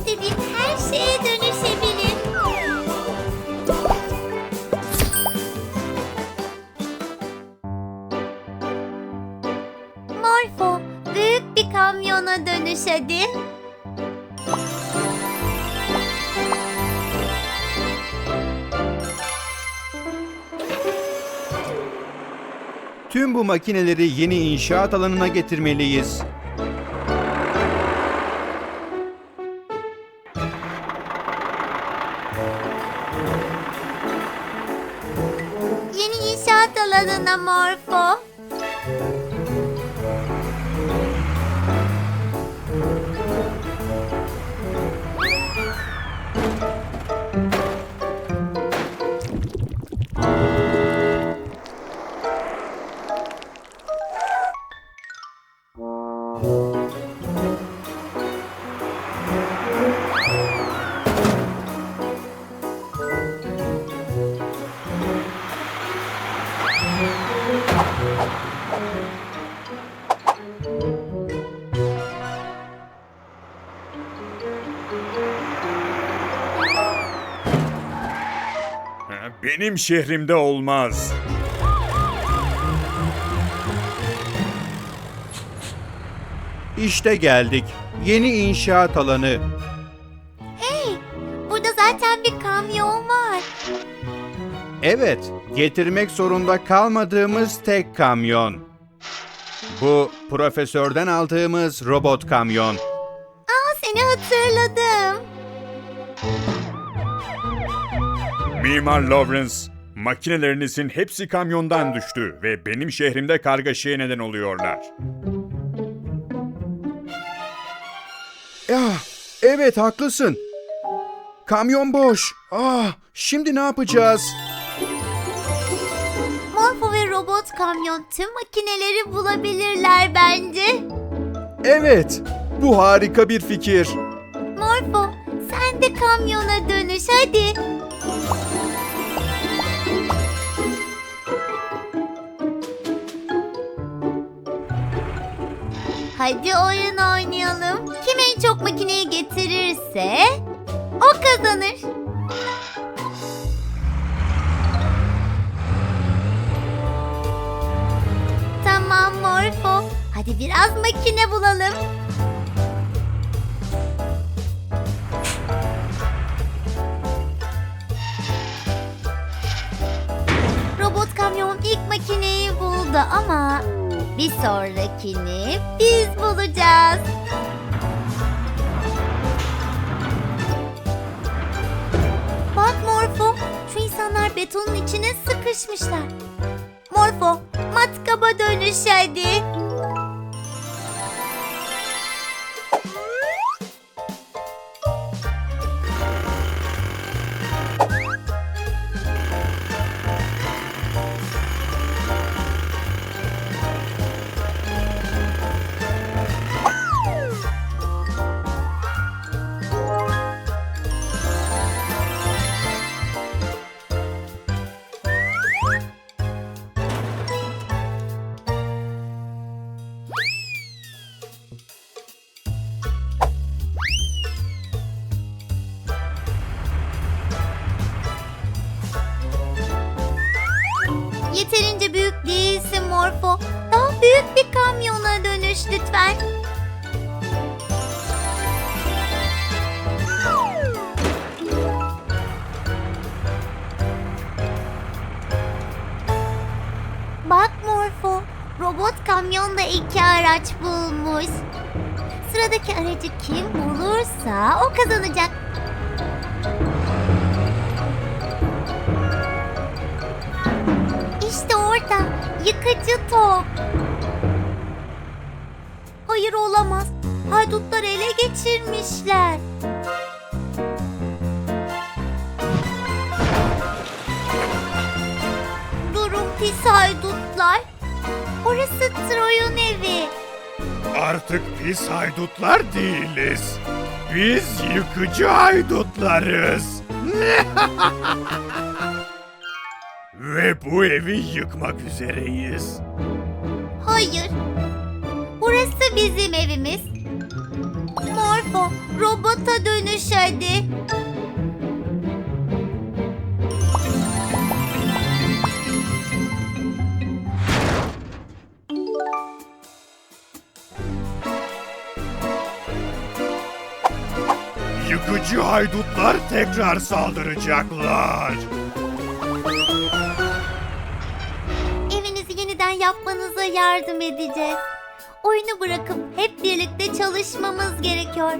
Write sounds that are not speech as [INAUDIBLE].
istediğim her şeye dönüşebilir. Morfo, büyük bir kamyona dönüş hadi. Tüm bu makineleri yeni inşaat alanına getirmeliyiz. İnşaat alanına Morfo. Benim şehrimde olmaz. İşte geldik. Yeni inşaat alanı. Hey, burada zaten bir kamyon var. Evet, getirmek zorunda kalmadığımız tek kamyon. Bu profesörden aldığımız robot kamyon. Aa, seni hatırladım. Mimar Lawrence, makinelerinizin hepsi kamyondan düştü ve benim şehrimde kargaşaya neden oluyorlar. Ya, evet haklısın. Kamyon boş. Ah, şimdi ne yapacağız? Morfo ve robot kamyon tüm makineleri bulabilirler bence. Evet, bu harika bir fikir. Morfo, sen de kamyona dönüş hadi. Hadi oyun oynayalım. Kim en çok makineyi getirirse o kazanır. Tamam Morfo. Hadi biraz makine bulalım. Robot kamyon ilk makineyi buldu ama bir sonrakini biz bulacağız. Bak Morfo, şu insanlar betonun içine sıkışmışlar. Morfo, matkaba dönüş hadi. Büyük değilsin Morfo. Daha büyük bir kamyona dönüş lütfen. Bak Morfo, robot kamyonda iki araç bulmuş. Sıradaki aracı kim bulursa o kazanacak. Orada yıkıcı top. Hayır olamaz. Haydutlar ele geçirmişler. Durun pis haydutlar. Orası Troy'un evi. Artık biz haydutlar değiliz. Biz yıkıcı haydutlarız. [LAUGHS] Ve bu evi yıkmak üzereyiz. Hayır. Burası bizim evimiz. Morfo robota dönüş hadi. Yıkıcı haydutlar tekrar saldıracaklar. Yapmanıza yardım edeceğiz. Oyunu bırakıp hep birlikte çalışmamız gerekiyor.